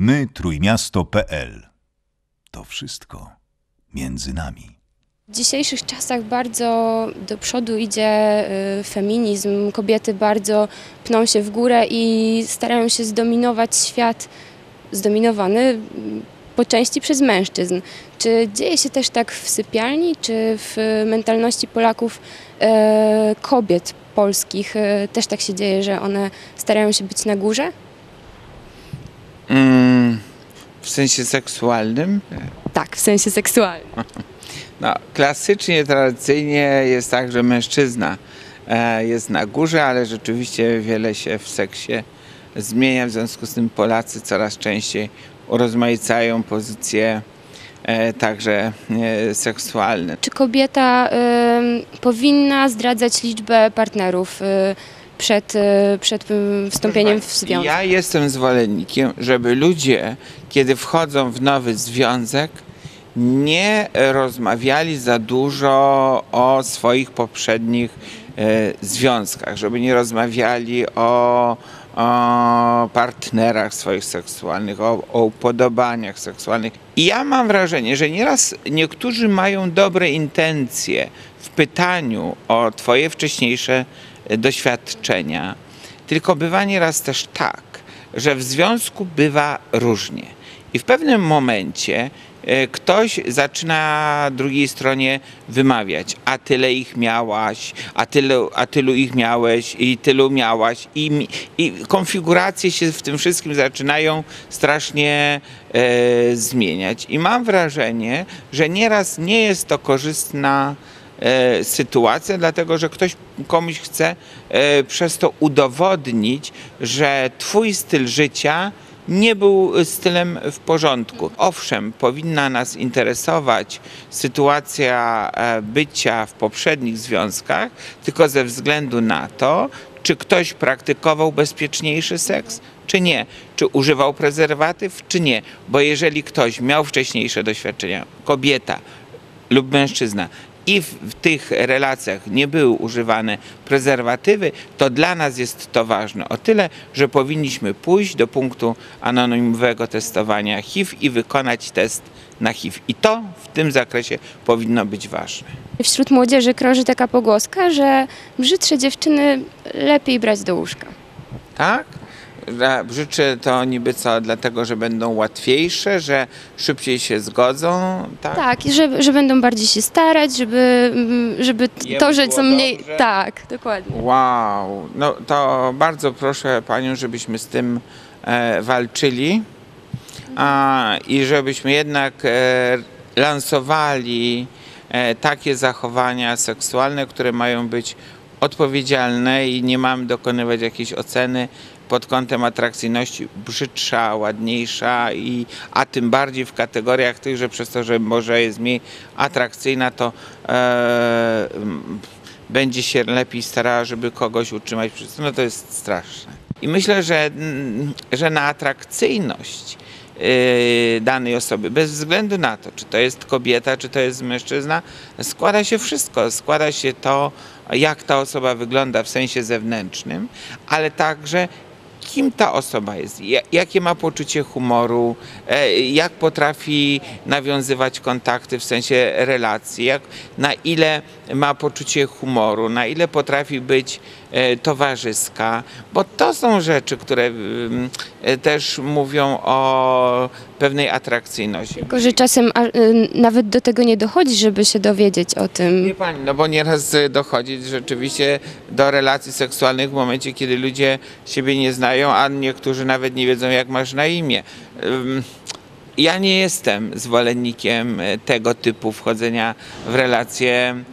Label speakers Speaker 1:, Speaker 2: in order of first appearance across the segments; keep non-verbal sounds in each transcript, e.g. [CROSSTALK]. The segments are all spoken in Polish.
Speaker 1: My trójmiasto.pl To wszystko między nami.
Speaker 2: W dzisiejszych czasach bardzo do przodu idzie y, feminizm. Kobiety bardzo pną się w górę i starają się zdominować świat zdominowany y, po części przez mężczyzn. Czy dzieje się też tak w sypialni, czy w mentalności Polaków, e, kobiet polskich e, też tak się dzieje, że one starają się być na górze?
Speaker 3: Mm, w sensie seksualnym?
Speaker 2: Tak, w sensie seksualnym. [LAUGHS]
Speaker 3: No, klasycznie, tradycyjnie jest tak, że mężczyzna e, jest na górze, ale rzeczywiście wiele się w seksie zmienia. W związku z tym Polacy coraz częściej urozmaicają pozycje e, także e, seksualne.
Speaker 2: Czy kobieta y, powinna zdradzać liczbę partnerów y, przed, y, przed y, wstąpieniem w związek?
Speaker 3: Ja jestem zwolennikiem, żeby ludzie, kiedy wchodzą w nowy związek, nie rozmawiali za dużo o swoich poprzednich e, związkach, żeby nie rozmawiali o, o partnerach swoich seksualnych, o, o upodobaniach seksualnych. I ja mam wrażenie, że nieraz niektórzy mają dobre intencje w pytaniu o Twoje wcześniejsze doświadczenia, tylko bywa nieraz też tak, że w związku bywa różnie. I w pewnym momencie e, ktoś zaczyna drugiej stronie wymawiać, a tyle ich miałaś, a tylu, a tylu ich miałeś i tylu miałaś. I, I konfiguracje się w tym wszystkim zaczynają strasznie e, zmieniać. I mam wrażenie, że nieraz nie jest to korzystna e, sytuacja, dlatego że ktoś komuś chce e, przez to udowodnić, że twój styl życia nie był stylem w porządku. Owszem, powinna nas interesować sytuacja e, bycia w poprzednich związkach, tylko ze względu na to, czy ktoś praktykował bezpieczniejszy seks, czy nie, czy używał prezerwatyw, czy nie. Bo jeżeli ktoś miał wcześniejsze doświadczenia, kobieta lub mężczyzna, i w, w tych relacjach nie były używane prezerwatywy, to dla nas jest to ważne. O tyle, że powinniśmy pójść do punktu anonimowego testowania HIV i wykonać test na HIV. I to w tym zakresie powinno być ważne.
Speaker 2: Wśród młodzieży krąży taka pogłoska, że brzydsze dziewczyny lepiej brać do łóżka.
Speaker 3: Tak? Życzę to niby co, dlatego że będą łatwiejsze, że szybciej się zgodzą. Tak.
Speaker 2: Tak, i że, że będą bardziej się starać, żeby, mm, żeby
Speaker 3: Jemu
Speaker 2: to, że
Speaker 3: było
Speaker 2: co mniej...
Speaker 3: dobrze.
Speaker 2: Tak, dokładnie.
Speaker 3: Wow, no to bardzo proszę panią, żebyśmy z tym e, walczyli a, i żebyśmy jednak e, lansowali e, takie zachowania seksualne, które mają być odpowiedzialne i nie mamy dokonywać jakiejś oceny pod kątem atrakcyjności brzydsza, ładniejsza i a tym bardziej w kategoriach tych, że przez to, że może jest mniej atrakcyjna, to e, będzie się lepiej starała, żeby kogoś utrzymać no to jest straszne. I myślę, że, że na atrakcyjność yy, danej osoby, bez względu na to, czy to jest kobieta, czy to jest mężczyzna, składa się wszystko. Składa się to, jak ta osoba wygląda w sensie zewnętrznym, ale także kim ta osoba jest, ja- jakie ma poczucie humoru, e, jak potrafi nawiązywać kontakty w sensie relacji, jak, na ile ma poczucie humoru, na ile potrafi być towarzyska, bo to są rzeczy, które mm, e, też mówią o pewnej atrakcyjności.
Speaker 2: Tylko, że czasem y, nawet do tego nie dochodzi, żeby się dowiedzieć o tym.
Speaker 3: Wie pani, no bo nieraz y, dochodzi rzeczywiście do relacji seksualnych w momencie, kiedy ludzie siebie nie znają, a niektórzy nawet nie wiedzą, jak masz na imię. Ja nie jestem zwolennikiem e, tego typu wchodzenia w relacje e,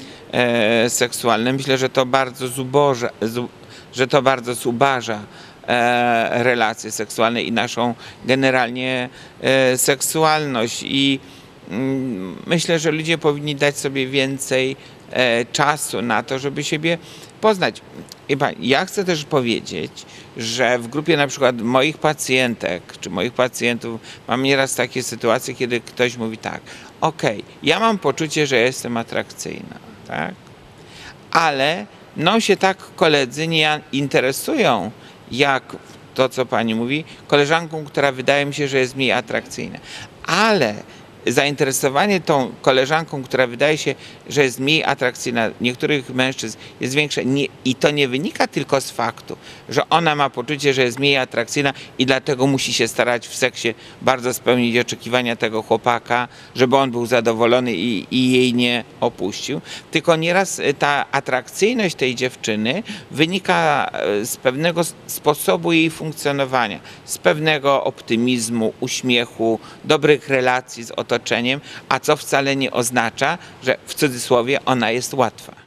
Speaker 3: seksualne. Myślę, że to bardzo zuboża, zu, że to bardzo zubaża e, relacje seksualne i naszą generalnie e, seksualność. I mm, myślę, że ludzie powinni dać sobie więcej e, czasu na to, żeby siebie poznać. Pani, ja chcę też powiedzieć, że w grupie na przykład moich pacjentek czy moich pacjentów mam nieraz takie sytuacje, kiedy ktoś mówi tak, okej, ja mam poczucie, że jestem atrakcyjna, tak? ale mną się tak koledzy nie interesują, jak to, co pani mówi, koleżanką, która wydaje mi się, że jest mniej atrakcyjna. Ale zainteresowanie tą koleżanką, która wydaje się, że jest mniej atrakcyjna, niektórych mężczyzn jest większe. Nie, i to nie wynika tylko z faktu, że ona ma poczucie, że jest mniej atrakcyjna i dlatego musi się starać w seksie bardzo spełnić oczekiwania tego chłopaka, żeby on był zadowolony i, i jej nie opuścił, tylko nieraz y, ta atrakcyjność tej dziewczyny wynika y, z pewnego sposobu jej funkcjonowania, z pewnego optymizmu, uśmiechu, dobrych relacji z otoczeniem, a co wcale nie oznacza, że w cudzysłowie ona jest łatwa.